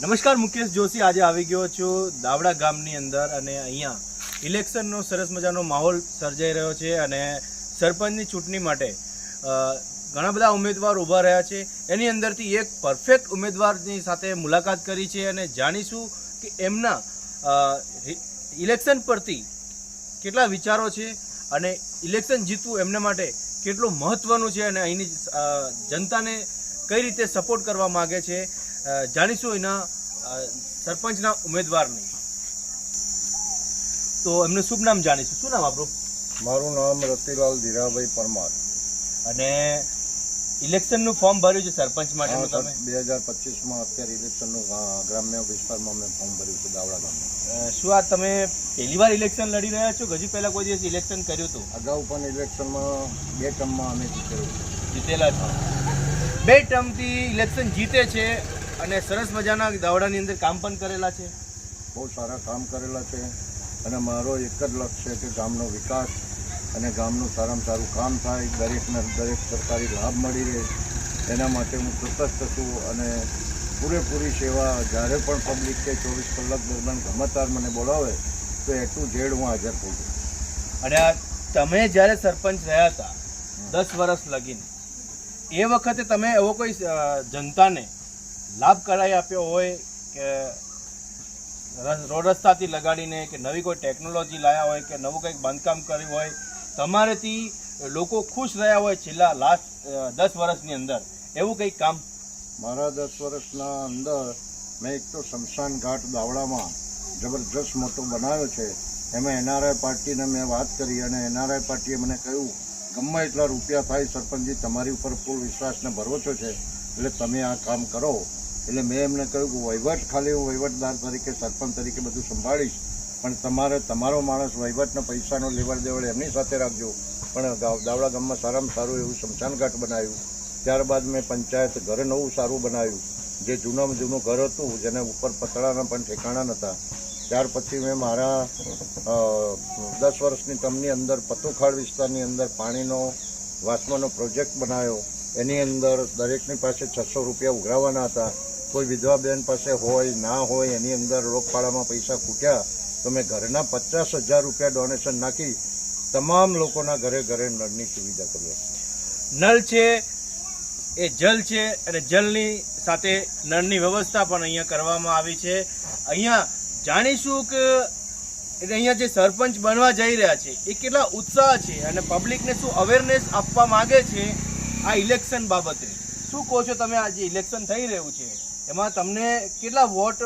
નમસ્કાર, મુકેશ જોશી. આજે આવી ગયો છું દાવડા ગામની અંદર અને અહીંયા ઇલેક્શનનો સરસ મજાનો માહોલ સર્જાઈ રહ્યો છે અને સરપંચની ચૂંટણી માટે ઘણા બધા ઉમેદવાર ઊભા રહ્યા છે. એની અંદરથી એક પરફેક્ટ ઉમેદવારની સાથે મુલાકાત કરી છે અને જાણીશું કે એમના ઇલેક્શન પરથી કેટલા વિચારો છે અને ઇલેક્શન જીતવું એમના માટે કેટલું મહત્વનું છે અને અહીંની જનતાને કઈ રીતે સપોર્ટ કરવા માગે છે. જાણીશું એના સરપંચના ઉમેદવારની. તો એમનું શુભ નામ જાણીશું. શું નામ આપણું મારું નામ રતિલાલ ધીરાભાઈ પરમાર. અને ઇલેક્શનનું ફોર્મ ભર્યું છે સરપંચ માટે બે હજાર પચીસમાં અત્યારે ઇલેક્શનનું ગ્રામ્ય વિસ્તારમાં મેં ફોર્મ ભર્યું છે દાવડા ગામમાં. શું આ તમે પહેલી વાર ઇલેક્શન લડી રહ્યા છો? હજી હજુ પહેલા કોઈ દિવસ ઇલેક્શન કર્યું હતું? અગાઉ પણ ઇલેક્શનમાં બે ટર્મમાં અમે જીતેલું જીતેલા છો. બે ટર્મથી ઇલેક્શન જીતે છે. અને સરસ મજાના દાવડાની અંદર કામ પણ કરેલા છે? બહુ સારા કામ કરેલા છે. અને મારો એક જ લક્ષ્ય છે કે ગામનો વિકાસ અને ગામનું સારામાં સારું કામ થાય દરેકને દરેક સરકારી લાભ મળી રહે. એના માટે હું તટસ્થ છું અને પૂરેપૂરી સેવા જ્યારે પણ પબ્લિક કે ચોવીસ કલાક દરમિયાન ગમતદાર મને બોલાવે તો એ ટુ ઝેડ હું હાજર થઈ છું. અને આ તમે જ્યારે સરપંચ રહ્યા હતા દસ વર્ષ લગીને એ વખતે તમે એવો કોઈ જનતાને લાભ કરાવી આપ્યો હોય કે રોડ રસ્તાથી લગાડીને કે નવી કોઈ ટેકનોલોજી લાયા હોય કે નવું કંઈક બાંધકામ કર્યું હોય, તમારેથી લોકો ખુશ રહ્યા હોય છેલ્લા લાસ્ટ દસ વર્ષની અંદર. એવું કંઈક કામ? મારા દસ વર્ષના અંદર મેં એક તો શમશાન ઘાટ દાવડામાં જબરજસ્ત મોટો બનાવ્યો છે. એમાં એનઆરઆઈ પાર્ટીને મેં વાત કરી અને એનઆરઆઈ પાર્ટીએ મને કહ્યું, ગમે એટલા રૂપિયા થાય સરપંચજી, તમારી ઉપર ફૂલ વિશ્વાસને ભરોસો છે. એટલે તમે આ કામ કરો. એટલે મેં એમને કહ્યું કે વહીવટ ખાલી હું વહીવટદાર તરીકે, સરપંચ તરીકે બધું સંભાળીશ. પણ તમારે, તમારો માણસ વહીવટના પૈસાનો લેવડ દેવડ એમની સાથે રાખજો. પણ દાવડા ગામમાં સારામાં સારું એવું શમશાન ઘાટ બનાવ્યું. ત્યારબાદ મેં પંચાયત ઘર નવું સારું બનાવ્યું. જે જૂનામાં જૂનું ઘર હતું, જેને ઉપર પતળાના પણ ઠેકાણા નહોતા ત્યાર પછી મેં મારા દસ વર્ષની ટર્મની અંદર પતુખાડ વિસ્તારની અંદર પાણીનો, વાસમાનો પ્રોજેક્ટ બનાવ્યો. એની અંદર દરેકની પાસે છસો રૂપિયા ઉઘરાવવાના હતા કોઈ વિધવા બેન પાસે હોય, ના હોય, એની અંદર રોગપાળામાં પૈસા ખૂટ્યા, તો મેં ઘરના પચાસ હજાર રૂપિયા ડોનેશન નાખી, તમામ લોકોના ઘરે ઘરે નળની સુવિધા કરી. નળ છે, એ જલ છે, અને જલની સાથે નળની વ્યવસ્થા પણ અહીંયા કરવામાં આવી છે અહીંયા જાણીશું કે એટલે અહીંયા જે સરપંચ બનવા જઈ રહ્યા છે, એ કેટલા ઉત્સાહ છે અને પબ્લિકને શું અવેરનેસ આપવા માગે છે આ ઇલેક્શન બાબતે. શું કહો છો તમે? આ જે ઇલેક્શન થઈ રહ્યું છે, એમાં તમને કેટલા વોટ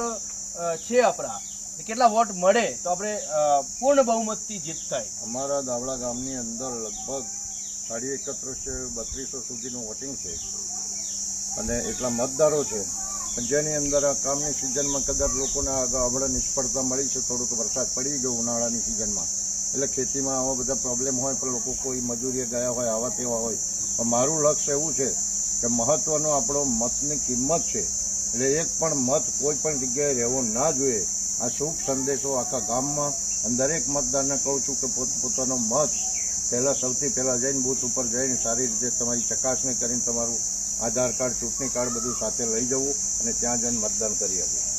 છે આપણા? કેટલા વોટ મળે તો આપણે પૂર્ણ બહુમતથી જીત થાય. અમારા દાવડા ગામની અંદર લગભગ સાડી એકત્રીસો બત્રીસો સુધીનું વોટિંગ છે. અને એટલા મતદારો છે. પણ જેની અંદર આ કામની સિઝનમાં કદાચ લોકોને આગળ નિષ્ફળતા મળી છે, થોડુંક વરસાદ પડી ગયો ઉનાળાની સિઝનમાં એટલે ખેતીમાં આવા બધા પ્રોબ્લેમ હોય, પણ લોકો કોઈ મજૂરીએ ગયા હોય, આવા તેવા હોય. પણ મારું લક્ષ્ય એવું છે કે મહત્વનો આપણો મતની કિંમત છે. એટલે એક પણ મત કોઈ પણ જગ્યાએ રહેવો ના જોઈએ. આ શુભ સંદેશો આખા ગામમાં અને દરેક મતદારને કહું છું કે પોતપોતાનો મત પહેલાં સૌથી પહેલાં જઈને બૂથ ઉપર જઈને સારી રીતે તમારી ચકાસણી કરીને તમારું આધાર કાર્ડ, ચૂંટણી કાર્ડ બધું સાથે લઈ જવું અને ત્યાં જઈને મતદાન કરી આપવું.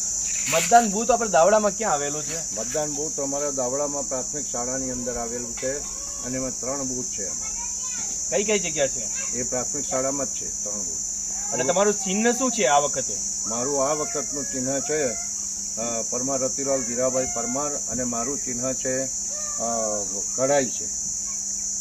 મતદાન બૂથ આપણે દાવડામાં ક્યાં આવેલું છે? મતદાન બૂથ અમારા દાવડામાં પ્રાથમિક શાળાની અંદર આવેલું છે અને એમાં ત્રણ બૂથ છે કઈ કઈ જગ્યા છે? એ પ્રાથમિક શાળામાં જ છે ત્રણ બૂથ. અને તમારું ચિહ્ન શું છે આ વખતે? મારું આ વખતનું ચિહ્ન છે પરમાર રતિલાલ ધીરાભાઈ પરમાર અને મારું ચિહ્ન છે કઢાઈ છે.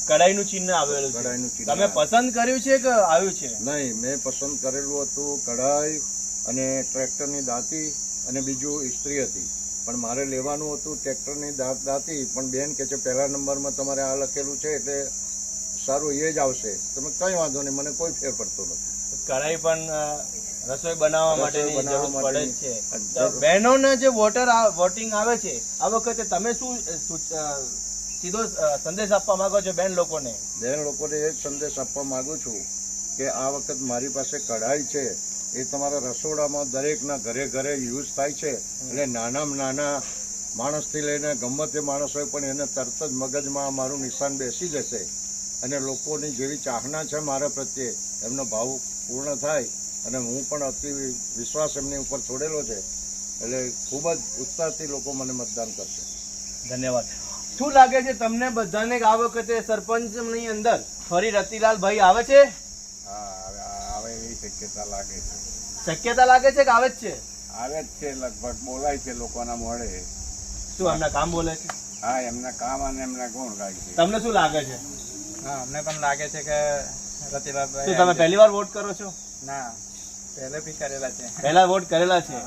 કડાઈનું ચિહ્ન આવેલું કડાઈનું ચિહ્ન તમે પસંદ કર્યું છે કે આવ્યું છે? નહીં મેં પસંદ કરેલું હતું કઢાઈ અને ટ્રેક્ટરની દાંતી અને બીજું ઇસ્ત્રી હતી. પણ મારે લેવાનું હતું ટ્રેક્ટરની દાંત દાંતી પણ બેન કે છે પહેલા નંબરમાં તમારે આ લખેલું છે એટલે સારું એ જ આવશે. તમે કંઈ વાંધો નહીં મને કોઈ ફેર પડતો નથી. કડાઈ પણ રસોઈ બનાવવા માટેની જરૂર પડે છે. તો બહેનોને જે વોટર વોટિંગ આવે છે આ વખતે તમે શું સીધો સંદેશ આપવા માંગો છો બેન લોકોને? બેન લોકોને એ જ સંદેશ આપવા માંગુ છું કે આ વખત મારી પાસે કઢાઈ છે એ તમારા રસોડામાં દરેકના ઘરે ઘરે યુઝ થાય છે. એટલે નાનામાં નાના માણસથી લઈને ગમે તે માણસ હોય પણ એને તરત જ મગજમાં મારું નિશાન બેસી જશે. અને લોકોની જેવી ચાહના છે મારા પ્રત્યે એમનો ભાવ પૂર્ણ થાય અને હું પણ અતિ વિશ્વાસ એમની ઉપર છોડેલો છે. એટલે ખૂબ જ ઉત્સાહથી લોકો મને મતદાન કરશે. ધન્યવાદ. શું લાગે છે તમને બધાને આ વખતે સરપંચની અંદર ફરી રતિલાલ ભાઈ આવે છે? આવે એવી શક્યતા લાગે છે. શક્યતા લાગે છે કે આવે જ છે? આવે જ છે લગભગ બોલાય છે લોકોના મોડે શું એમના કામ બોલે છે? હા એમના કામ અને એમના ગુણ ગાય છે. તમને શું લાગે છે? હા અમને પણ લાગે છે કે શું તમે પહેલી વાર વોટ કરો છો? ના પહેલે બી કરેલા છે. પહેલા વોટ કરેલા છે.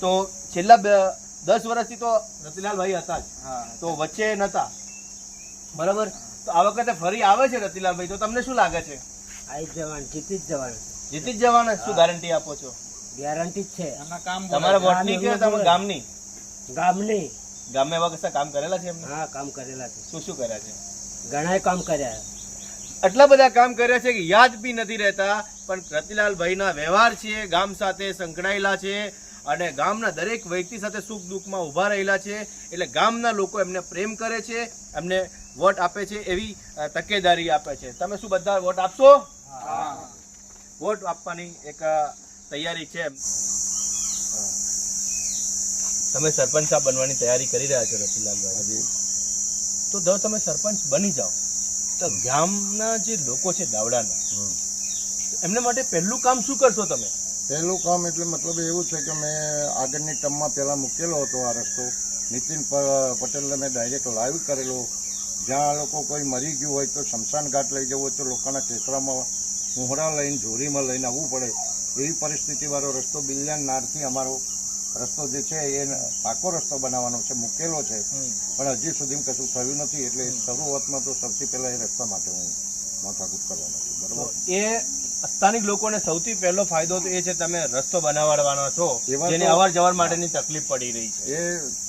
તો છેલ્લા દસ વર્ષથી તો રતિલાલભાઈ હતા જ. હા. તો વચ્ચે નતા. બરાબર? તો આ વખતે ફરી આવે છે રતિલાલભાઈ. તો તમને શું લાગે છે? આવી જ જવાનું જીતી જ જવાનું જીતી જ જવાના શું ગેરંટી આપો છો? ગેરંટી જ છે. તમારા વોટની કે તમારા ગામની? ગામની. ગામે એવા કશા કામ કરેલા છે એમને? હા કામ કરેલા છે. શું શું કર્યા છે? ઘણાય કામ કર્યા. આટલા બધા કામ કર્યા છે કે યાદ બી નથી રહેતા પણ રતિલાલભાઈના વ્યવહાર છે ગામ સાથે સંકળાયેલા છે અને ગામના દરેક વ્યક્તિ સાથે સુખ દુઃખમાં ઊભા રહેલા છે. એટલે ગામના લોકો એમને પ્રેમ કરે છે એમને વોટ આપે છે એવી તકેદારી આપે છે. તમે શું બધા વોટ આપશો? વોટ આપવાની એક તૈયારી છે તમે સરપંચ સાહેબ બનવાની તૈયારી કરી રહ્યા છો રસીલાલભાઈ? તો જો તમે સરપંચ બની જાઓ. તો ગામના જે લોકો છે દાવડાના એમને માટે પહેલું કામ શું કરશો તમે? પહેલું કામ એટલે મતલબ એવું છે કે મેં આગળની ટર્મમાં પહેલાં મૂકેલો હતો આ રસ્તો. નીતિન પટેલને મેં ડાયરેક્ટ લાઈવ કરેલો. જ્યાં આ લોકો કોઈ મરી ગયું હોય તો શમશાન ઘાટ લઈ જવું હોય તો લોકોના ખેતરામાં મોહરા લઈને ઝોરીમાં લઈને આવવું પડે. એવી પરિસ્થિતિવાળો રસ્તો બિલ્યાનારથી અમારો રસ્તો જે છે એ પાકો રસ્તો બનાવવાનો છે મૂકેલો છે. પણ હજી સુધી કશું થયું નથી એટલે શરૂઆતમાં તો સૌથી પહેલાં એ રસ્તા માટે હું માથાકૂટ કરવાનો છું બરાબર? એ સ્થાનિક લોકોને સૌથી પહેલો ફાયદો તો એ છે તમે રસ્તો બનાવવાનો છો જેની જેને અવર જવર માટેની તકલીફ પડી રહી છે. એ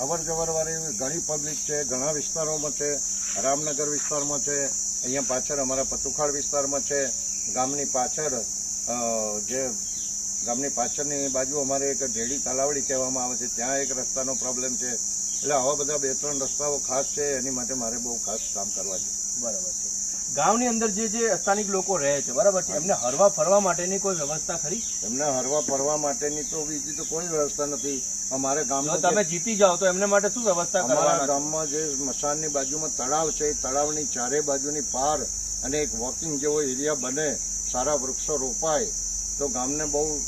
અવર જવર વાળી ઘણી પબ્લિક છે ઘણા વિસ્તારોમાં છે રામનગર વિસ્તારમાં છે અહીંયા પાછળ અમારા પતુખાડ વિસ્તારમાં છે. ગામની પાછળ જે ગામની પાછળની બાજુ અમારે એક ઢેડી તલાવડી કહેવામાં આવે છે. ત્યાં એક રસ્તાનો પ્રોબ્લેમ છે. એટલે આવા બધા બે ત્રણ રસ્તાઓ ખાસ છે એની માટે મારે બહુ ખાસ કામ કરવા છે. બરાબર છે. ગામની અંદર જે જે સ્થાનિક લોકો રહે છે બરાબર છે? એમને હરવા ફરવા માટેની કોઈ વ્યવસ્થા ખરી? એમને હરવા ફરવા માટેની તો બીજી તો કોઈ વ્યવસ્થા નથી. અમારે ગામ ગામમાં તમે જીતી જાઓ તો એમને માટે શું વ્યવસ્થા અમારા ગામમાં જે સ્મશાનની બાજુમાં તળાવ છે એ તળાવની ચારે બાજુની પાર અને એક વોકિંગ જેવો એરિયા બને સારા વૃક્ષો રોપાય તો ગામને બહુ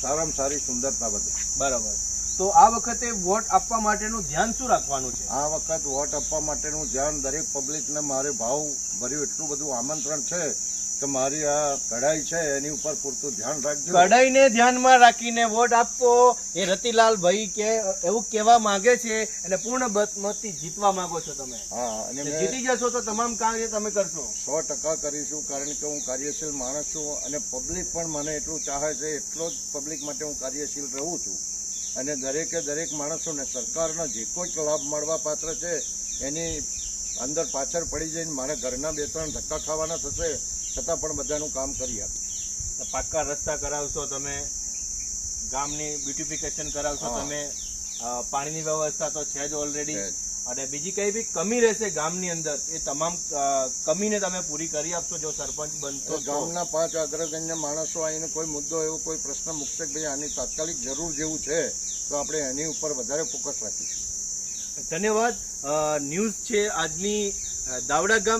સારામાં સારી સુંદરતા વધે. બરાબર. તો આ વખતે વોટ આપવા માટેનું ધ્યાન શું રાખવાનું છે? આ વખત વોટ આપવા માટેનું ધ્યાન દરેક પબ્લિકને મારે ભાવ ભર્યું એટલું બધું આમંત્રણ છે કે મારી આ કઢાઈ છે એની ઉપર પૂરતું ધ્યાન રાખજો. કડાઈને ધ્યાનમાં રાખીને વોટ આપવો એ રતિલાલ ભાઈ કે એવું કહેવા માંગે છે અને પૂર્ણ બહુમતી જીતવા માંગો છો તમે. હા અને જીતી જશો તો તમામ કાર્ય તમે કરશો. સો ટકા કરીશું કારણ કે હું કાર્યશીલ માણસ છું અને પબ્લિક પણ મને એટલું ચાહે છે એટલો જ પબ્લિક માટે હું કાર્યશીલ રહું છું. અને દરેકે દરેક માણસોને સરકારનો જે કોઈ લાભ મળવા પાત્ર છે એની અંદર પાછળ પડી જઈને મારા ઘરના બે ત્રણ ધક્કા ખાવાના થશે છતાં પણ બધાનું કામ કરી આપ્યું પાક્કા રસ્તા કરાવશો તમે ગામની બ્યુટિફિકેશન કરાવશો તમે પાણીની વ્યવસ્થા તો છે જ ઓલરેડી અને બીજી કઈ બી કમી રહેશે ગામની અંદર એ તમામ કમીને તમે પૂરી કરી આપશો જો સરપંચ બનશો. ગામના પાંચ અગ્રગણ્ય માણસો આવીને કોઈ મુદ્દો એવો કોઈ પ્રશ્ન મૂકશે કે ભાઈ આની તાત્કાલિક જરૂર જેવું છે તો આપણે એની ઉપર વધારે ફોકસ રાખીશું. ધન્યવાદ. ન્યૂઝ છે આજની દાવડા ગામ